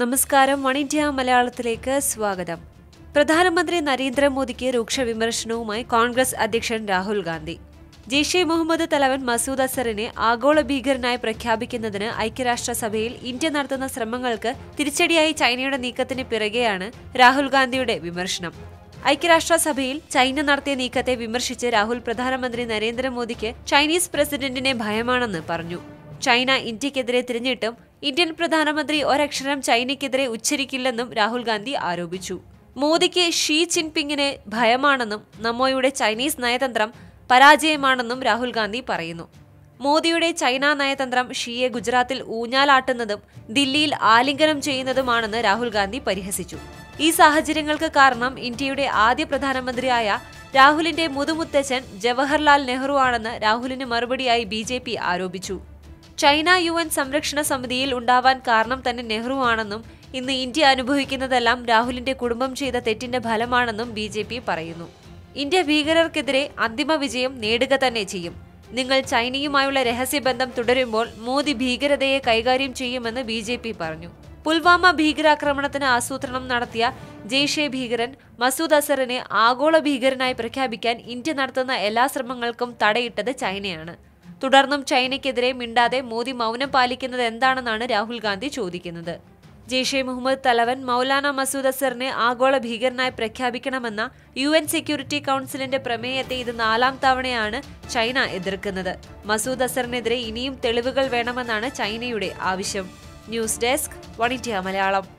നമസ്കാരം. One India മലയാളത്തിലേക്ക് സ്വാഗതം. പ്രധാനമന്ത്രി നരേന്ദ്രമോദിക്ക് രൂക്ഷ വിമർശനവുമായി കോൺഗ്രസ് അധ്യക്ഷൻ രാഹുൽ ഗാന്ധി. ജെയ്ഷെ മുഹമ്മദ് തലവൻ മസൂദ് അസറിനെ ആഗോള ഭീകരനായി പ്രഖ്യാപിക്കുന്നതിന് ഐക്യരാഷ്ട്രസഭയിൽ ഇന്ത്യ നടത്തുന്ന ശ്രമങ്ങൾക്ക് തിരിച്ചടിയായി ചൈനയുടെ നീക്കത്തിന് പിറകെയാണ് രാഹുൽ ഗാന്ധിയുടെ വിമർശനം. ഐക്യരാഷ്ട്രസഭയിൽ ചൈന നടത്തിയ നീക്കത്തെ വിമർശിച്ച് രാഹുൽ പ്രധാനമന്ത്രി നരേന്ദ്രമോദിക്ക് ചൈനീസ് പ്രസിഡന്റിനെ ഭയമാണെന്ന് പറഞ്ഞു. ചൈന ഇന്ത്യക്കെതിരെ തിരിഞ്ഞിട്ടും ഇന്ത്യൻ പ്രധാനമന്ത്രി ഒരക്ഷരം ചൈനയ്ക്കെതിരെ ഉച്ചരിക്കില്ലെന്നും രാഹുൽ ഗാന്ധി ആരോപിച്ചു. മോദിക്ക് ഷീ ജിൻപിങ്ങിനെ ഭയമാണെന്നും നമ്മോയുടെ ചൈനീസ് നയതന്ത്രം പരാജയമാണെന്നും രാഹുൽ ഗാന്ധി പറയുന്നു. മോദിയുടെ ചൈന നയതന്ത്രം ഷീയെ ഗുജറാത്തിൽ ഊഞ്ഞാലാട്ടുന്നതും ദില്ലിയിൽ ആലിംഗനം ചെയ്യുന്നതുമാണെന്ന് രാഹുൽ ഗാന്ധി പരിഹസിച്ചു. ഈ സാഹചര്യങ്ങൾക്ക് കാരണം ഇന്ത്യയുടെ ആദ്യ പ്രധാനമന്ത്രിയായ രാഹുലിന്റെ മുതുമുത്തച്ഛൻ ജവഹർലാൽ നെഹ്റു ആണെന്ന് രാഹുലിന് മറുപടിയായി ബി ആരോപിച്ചു. ചൈന യു എൻ സംരക്ഷണ സമിതിയിൽ ഉണ്ടാവാൻ കാരണം തന്നെ നെഹ്റു ആണെന്നും ഇന്ന് ഇന്ത്യ അനുഭവിക്കുന്നതെല്ലാം രാഹുലിന്റെ കുടുംബം ചെയ്ത തെറ്റിന്റെ ഫലമാണെന്നും ബി ജെ പി പറയുന്നു. ഇന്ത്യ ഭീകരർക്കെതിരെ അന്തിമ വിജയം നേടുക തന്നെ ചെയ്യും. നിങ്ങൾ ചൈനയുമായുള്ള രഹസ്യബന്ധം തുടരുമ്പോൾ മോദി ഭീകരതയെ കൈകാര്യം ചെയ്യുമെന്ന് ബി ജെ പി പറഞ്ഞു. പുൽവാമ ഭീകരാക്രമണത്തിന് ആസൂത്രണം നടത്തിയ ജെയ്ഷെ ഭീകരൻ മസൂദ് അസറിനെ ആഗോള ഭീകരനായി പ്രഖ്യാപിക്കാൻ ഇന്ത്യ നടത്തുന്ന എല്ലാ ശ്രമങ്ങൾക്കും തടയിട്ടത് ചൈനയാണ്. തുടർന്നും ചൈനയ്ക്കെതിരെ മിണ്ടാതെ മോദി മൗനം പാലിക്കുന്നത് എന്താണെന്നാണ് രാഹുൽ ഗാന്ധി ചോദിക്കുന്നത്. ജെയ്ഷെ മുഹമ്മദ് തലവൻ മൗലാന മസൂദ് അസറിനെ ആഗോള ഭീകരനായി പ്രഖ്യാപിക്കണമെന്ന യു എൻ സെക്യൂരിറ്റി കൗൺസിലിന്റെ പ്രമേയത്തെ ഇത് നാലാം തവണയാണ് ചൈന എതിർക്കുന്നത്. മസൂദ് അസറിനെതിരെ ഇനിയും തെളിവുകൾ വേണമെന്നാണ് ചൈനയുടെ ആവശ്യം. News desk India Malayalam.